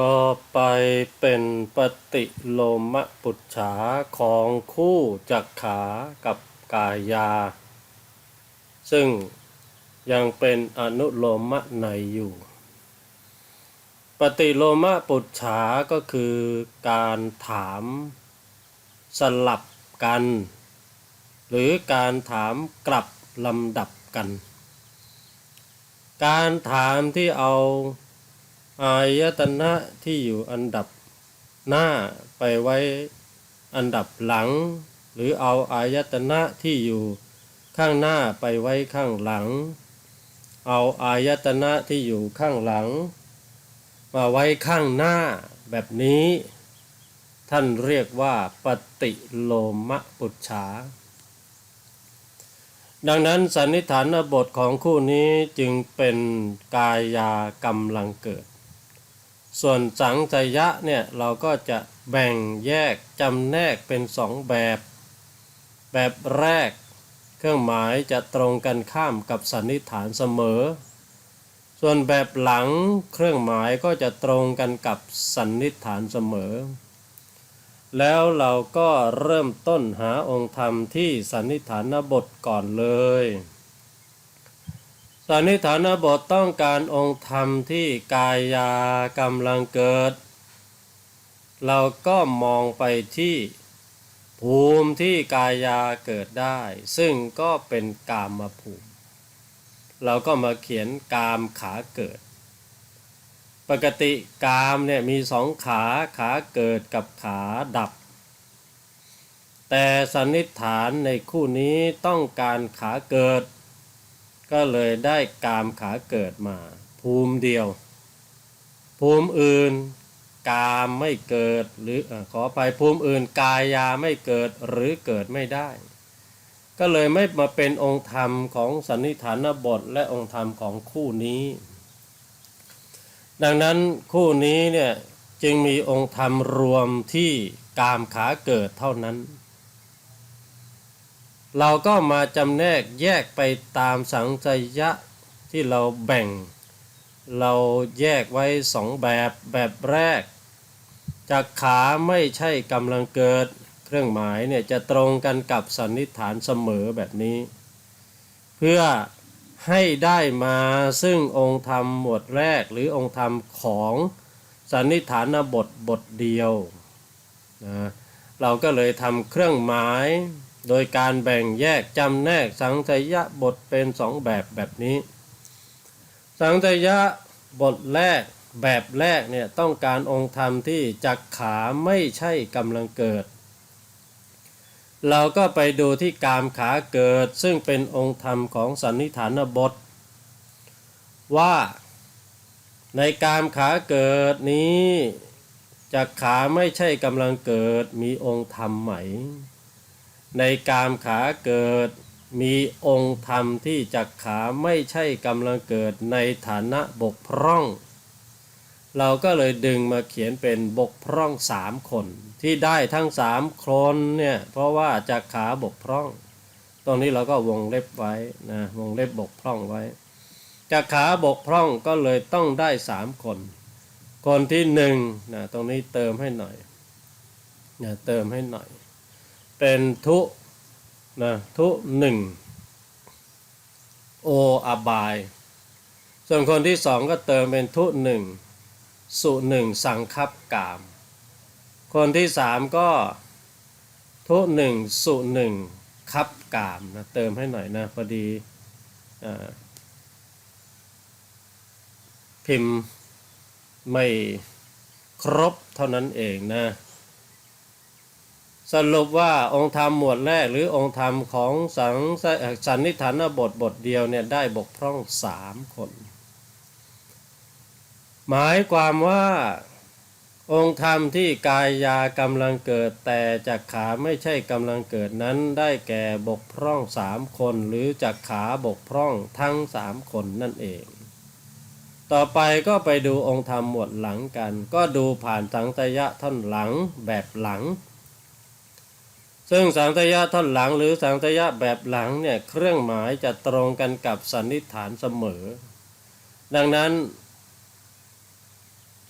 ต่อไปเป็นปฏิโลมปุจฉาของคู่จักขากับกายา ซึ่งยังเป็นอนุโลมะในอยู่ ปฏิโลมะปุจฉาก็คือการถามสลับกัน หรือการถามกลับลำดับกัน การถามที่เอา อายตนะที่อยู่อันดับหน้าไปไว้อันดับหลัง หรือเอาอายตนะที่อยู่ข้างหน้าไปไว้ข้างหลัง เอาอายตนะที่อยู่ข้างหลัง มาไว้ข้างหน้าแบบนี้ ท่านเรียกว่าปฏิโลมปุจฉา ดังนั้นสันนิษฐานบทของคู่นี้จึงเป็นกายากำลังเกิด ส่วนสังจยะเนี่ยเราก็จะแบ่งแยกจำแนกเป็นสองแบบ แบบแรก เครื่องหมายจะตรงกันข้ามกับสันนิษฐานเสมอ ส่วนแบบหลังเครื่องหมายก็จะตรงกันกับสันนิษฐานเสมอ แล้วเราก็เริ่มต้นหาองค์ธรรมที่สันนิษฐานบทก่อนเลย สันนิษฐานบทต้องการองค์ธรรมที่กายากำลังเกิด เราก็มองไปที่ภูมิที่กายาเกิดได้ ซึ่งก็เป็นกามมาภูมิ เราก็มาเขียนกามขาเกิด ปกติกามเนี่ยมีสองขาขาเกิดกับขาดับ แต่สันนิษฐานในคู่นี้ต้องการขาเกิด ก็เลยได้กามขาเกิดมา ภูมิเดียว ภูมิอื่น กามไม่เกิดหรืออขอไปภูมิอื่นกายาไม่เกิดหรือเกิดไม่ได้ ก็เลยไม่มาเป็นองค์ธรรมของสันนิฐานบทและองค์ธรรมของคู่นี้ ดังนั้นคู่นี้เนี่ยจึงมีองค์ธรรมรวมที่กามขาเกิดเท่านั้น เราก็มาจำแนกแยกไปตามสังจยะที่เราแบ่ง เราแยกไว้สองแบบแบบแรกจากขาไม่ใช่กำลังเกิด เครื่องหมายเนี่ยจะตรงกันกับสันนิษฐานเสมอแบบนี้ เพื่อให้ได้มาซึ่งองค์ธรรมหมวดแรกหรือองค์ธรรมของสันนิษฐานบทบทเดียวนะเราก็เลยทำเครื่องหมาย โดยการแบ่งแยกจำแนกสังทยะบทเป็นสองแบบแบบนี้ สังทยะบทแรกแบบแรกเนี่ยต้องการองค์ธรรมที่จักขาไม่ใช่กำลังเกิด เราก็ไปดูที่กามขาเกิดซึ่งเป็นองค์ธรรมของสันนิฐานบท ว่าในกามขาเกิดนี้จักขาไม่ใช่กำลังเกิดมีองค์ธรรมไหม ในกามขาเกิด มีองค์ธรรมที่จักขาไม่ใช่กำลังเกิดในฐานะบกพร่อง เราก็เลยดึงมาเขียนเป็นบกพร่องสามคน ที่ได้ทั้งสามคนเนี่ยเพราะว่าจักขาบกพร่อง ตรงนี้เราก็วงเล็บไว้นะวงเล็บบกพร่องไว้จักขาบกพร่องก็เลยต้องได้สามคน คนที่หนึ่งนะตรงนี้เติมให้หน่อยนะเติมให้หน่อย เป็นทุนะทุหนึ่งโออบาย ส่วนคนที่สองก็เติมเป็นทุหนึ่งสุหนึ่งสังคับกาม คนที่สามก็ทุหนึ่งสุหนึ่งคับกามนะเติมให้หน่อยนะพอดีอพิมพ์ไม่ครบเท่านั้นเองนะ สรุปว่าองค์ธรรมหมวดแรกหรือองค์ธรรมของสังสันนิฐานบทบทเดียวเนี่ยได้บกพร่องสามคน หมายความว่าองค์ธรรมที่กายยากำลังเกิดแต่จักขาไม่ใช่กำลังเกิดนั้นได้แก่บกพร่องสามคน หรือจักขาบกพร่องทั้งสามคนนั่นเอง ต่อไปก็ไปดูองค์ธรรมหมวดหลังกัน ก็ดูผ่านสังตยะท่อนหลังแบบหลัง ซึ่งสังตยะท่อนหลังหรือสังตยะแบบหลังเนี่ยเครื่องหมายจะตรงกันกับสันนิษฐานเสมอ ดังนั้น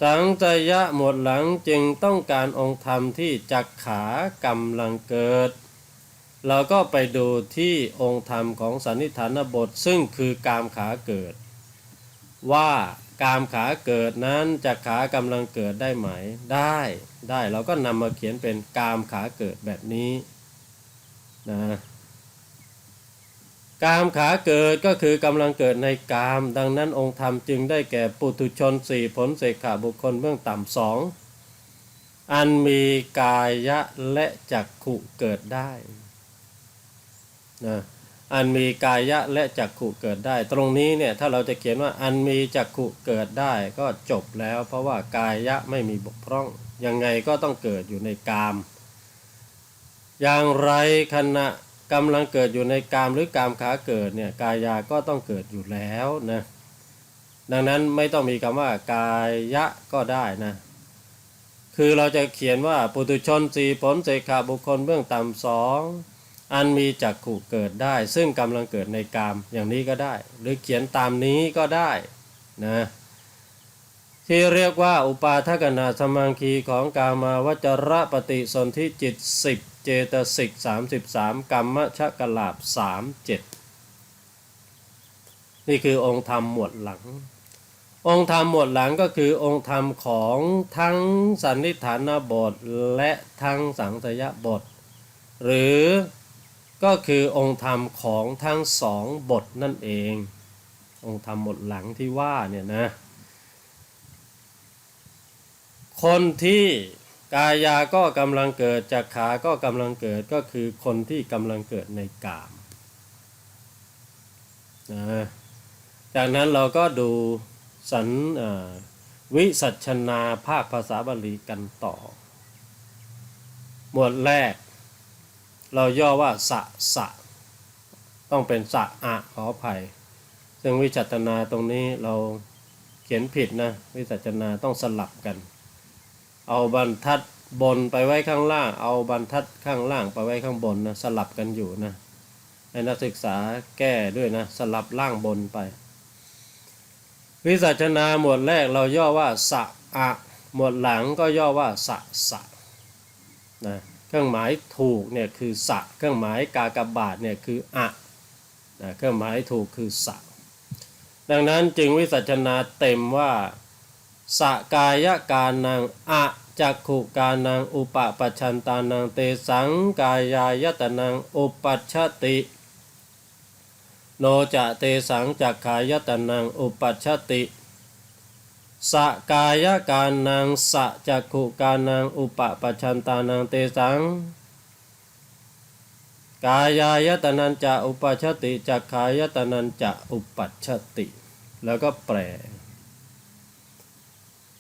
สังจยะหมวดหลังจึงต้องการองค์ธรรมที่จักขากำลังเกิด เราก็ไปดูที่องค์ธรรมของสันนิฐานบทซึ่งคือกามขาเกิด ว่า กามขาเกิดนั้นจักขากำลังเกิดได้ไหม ได้ได้เราก็นำมาเขียนเป็นกามขาเกิดแบบนี้นะกามขาเกิดก็คือกำลังเกิดในกาม ดังนั้นองค์ธรรมจึงได้แก่ปุถุชนสี่ผลเสกขาบุคคลเบื้องต่ำสองอันมีกายะและจักขุเกิดได้นะ อันมีกายะและจักขุเกิดได้ ตรงนี้เนี่ยถ้าเราจะเขียนว่าอันมีจักขุเกิดได้ ก็จบแล้ว เพราะว่ากายะไม่มีบกพร่อง ยังไงก็ต้องเกิดอยู่ในกาม อย่างไรขณะกำลังเกิดอยู่ในกามหรือกามขาเกิดเนี่ยกายาก็ต้องเกิดอยู่แล้วนะดังนั้นไม่ต้องมีคำว่ากายะก็ได้นะคือเราจะเขียนว่าปุตุชนสีผลเสกขาบุคคลเบื้องต่ำสอง อันมีจักขู่เกิดได้ ซึ่งกำลังเกิดในกามอย่างนี้ก็ได้ หรือเขียนตามนี้ก็ได้นะที่เรียกว่าอุปาทกนาสมังคีของกามาวจระปฏิสนธิจิต 10 เจตสิก 33 กรรมชกลาบ37 นี่คือองค์ธรรมหมวดหลัง องค์ธรรมหมวดหลังก็คือองค์ธรรมของทั้งสันนิฐานบทและทั้งสังสยบท หรือ ก็คือองค์ธรรมของทั้งสองบทนั่นเอง องค์ธรรมหมวดหลังที่ว่าเนี่ยนะ คนที่กายาก็กำลังเกิดจักขาก็กำลังเกิดก็คือคนที่กำลังเกิดในกามนะจากนั้นเราก็ดูสันวิสัชนาภาคภาษาบาลีกันต่อ หมวดแรก เราย่อว่าสะสะ ต้องเป็นสะอะขออภัย ซึ่งวิจัตนาตรงนี้เราเขียนผิดนะ วิสัชนาต้องสลับกัน เอาบรรทัดบนไปไว้ข้างล่าง เอาบรรทัดข้างล่างไปไว้ข้างบนนะสลับกันอยู่นะให้นักศึกษาแก้ด้วยนะสลับล่างบนไป วิสัชนาหมวดแรกเราย่อว่าสะอะหมวดหลังก็ย่อว่าสะสะนะ เครื่องหมายถูกเนี่ยคือสะ เครื่องหมายกากบาทเนี่ยคืออะนะเครื่องหมายถูกคือสะ ดังนั้นจึงวิสัชนาเต็มว่าสกายการนังอะจักขุการนังอุปปัชชันตานังเตสังกายายตนังอุปัชชติโนจะเตสังจักขายตนังอุปัชชติ สกายกานังสะจักขุกานังอุปปัชันตานังเตสัง กายายตนันจะอุปัชติจักขายตนันจะอุปัชติ แล้วก็แปล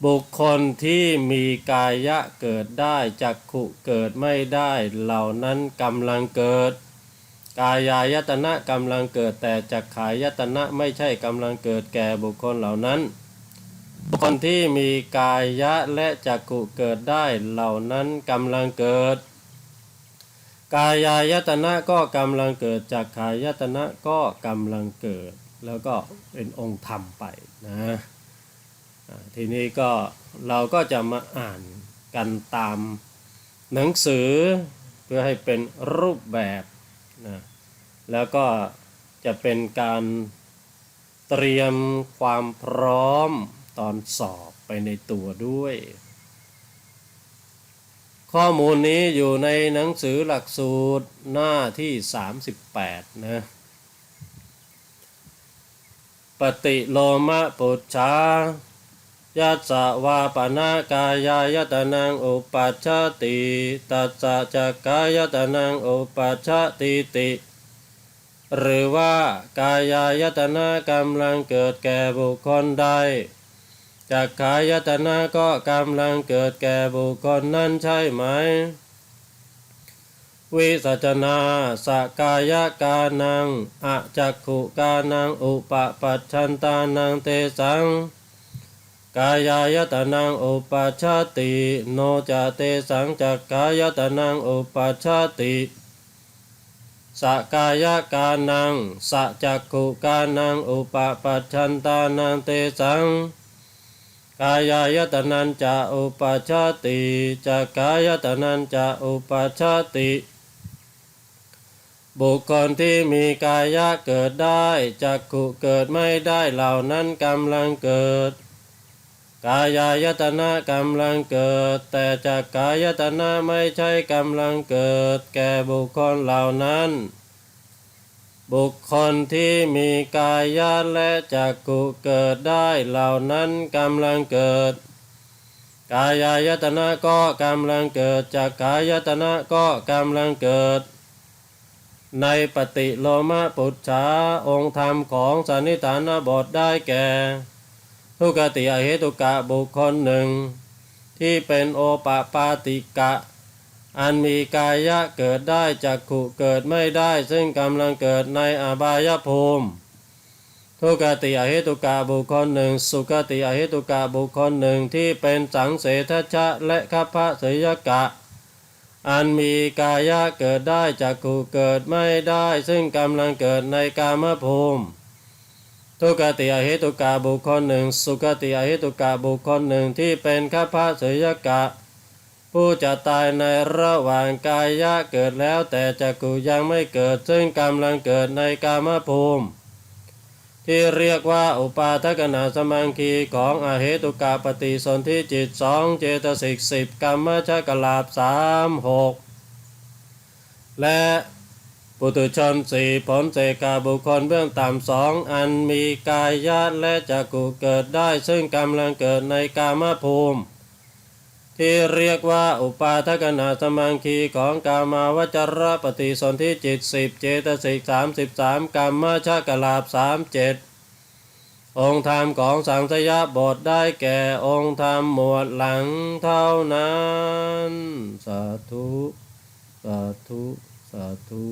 บุคคลที่มีกายะเกิดได้จักขุเกิดไม่ได้เหล่านั้นกำลังเกิด กายายตนะกำลังเกิดแต่จักขายตนะไม่ใช่กำลังเกิดแก่บุคคลเหล่านั้น คคลที่มีกายะและจักุเกิดได้เหล่านั้นกำลังเกิด กายายตนะก็กำลังเกิดจักขายตนะก็กำลังเกิด แล้วก็เป็นองค์ธรรมไปนะทีนี้ก็เราก็จะมาอ่านกันตามหนังสือเพื่อให้เป็นรูปแบบนะแล้วก็จะเป็นการเตรียมความพร้อม ตอนสอบไปในตัวด้วย ข้อมูลนี้อยู่ในหนังสือหลักสูตรหน้าที่ 38 นะ ปฏิโลมะปุจชายัสวาปนากายายตนังอุปัชชติตัสสะจักกายตนังอุปัชชติติ หรือว่ากายายตนะกำลังเกิดแก่บุคคลใด จักขายตนะก็กำลังเกิดแก่บุคคลนั้นใช่ไหม วิสัชนาสกายกานังอจักขุกานังอุปปัชชันตานังเตสัง กายายตนังอุปัชชติโนจะเตสังจักกายตนังอุปัชชติสกายกานังสจักขุกานังอุปปัชชันตานังเตสัง กายายตนันจะอุปชาติจักกายตนันจะอุปชาติบุคคลที่มีกายะเกิดได้จักขุเกิดไม่ได้เหล่านั้นกำลังเกิด กายายตนะกำลังเกิด แต่จักกายตนะไม่ใช่กำลังเกิด แก่บุคคลเหล่านั้น บุคคลที่มีกายะและจักขุเกิดได้เหล่านั้นกำลังเกิด กายายตนะก็กำลังเกิดจักกายตนะก็กำลังเกิด ในปฏิโลมปุจฉาองค์ธรรมของสันนิฐานบทได้แก่ ทุกติอเหตุกะบุคคลหนึ่ง ที่เป็นโอปปาติกะ อันมีกายะเกิดได้จักขุเกิดไม่ได้ ซึ่งกำลังเกิดในอบายภูมิ ทุกติอเหตุกะบุคคลหนึ่ง สุกติอเหตุกะบุคคลหนึ่งที่เป็นสังเสทชะและคัพพะเสยกะ อันมีกายะเกิดได้จักขุเกิดไม่ได้ ซึ่งกำลังเกิดในกามภูมิทุกติอเหตุกะบุคคลหนึ่ง สุกติอเหตุกะบุคคลหนึ่งที่เป็นคัพพะเสยกะ ผู้จะตายในระหว่างกายะเกิดแล้วแต่จักขุยังไม่เกิด ซึ่งกำลังเกิดในกามภูมิ ที่เรียกว่าอุปาทกนาสมังคีของอเหตุกาปฏิสนธิจิตสองเจตสิกสิบกรรมชกลาบสามหกและปุตุชนสี่ผลเสกาบุคคลเบื้องต่ำสองอันมีกายะและจักขุเกิดได้ ซึ่งกำลังเกิดในกามภูมิ ที่เรียกว่าอุปาทกนาสมังคีของกามาวจรปฏิสนธิจิตสิบเจตสิกสามสิบสามกรรมชากลาบสามเจ็ดองค์ธรรมของสังสยาบทได้แก่องค์ธรรมหมวดหลังเท่านั้น สาธุ สาธุ สาธุ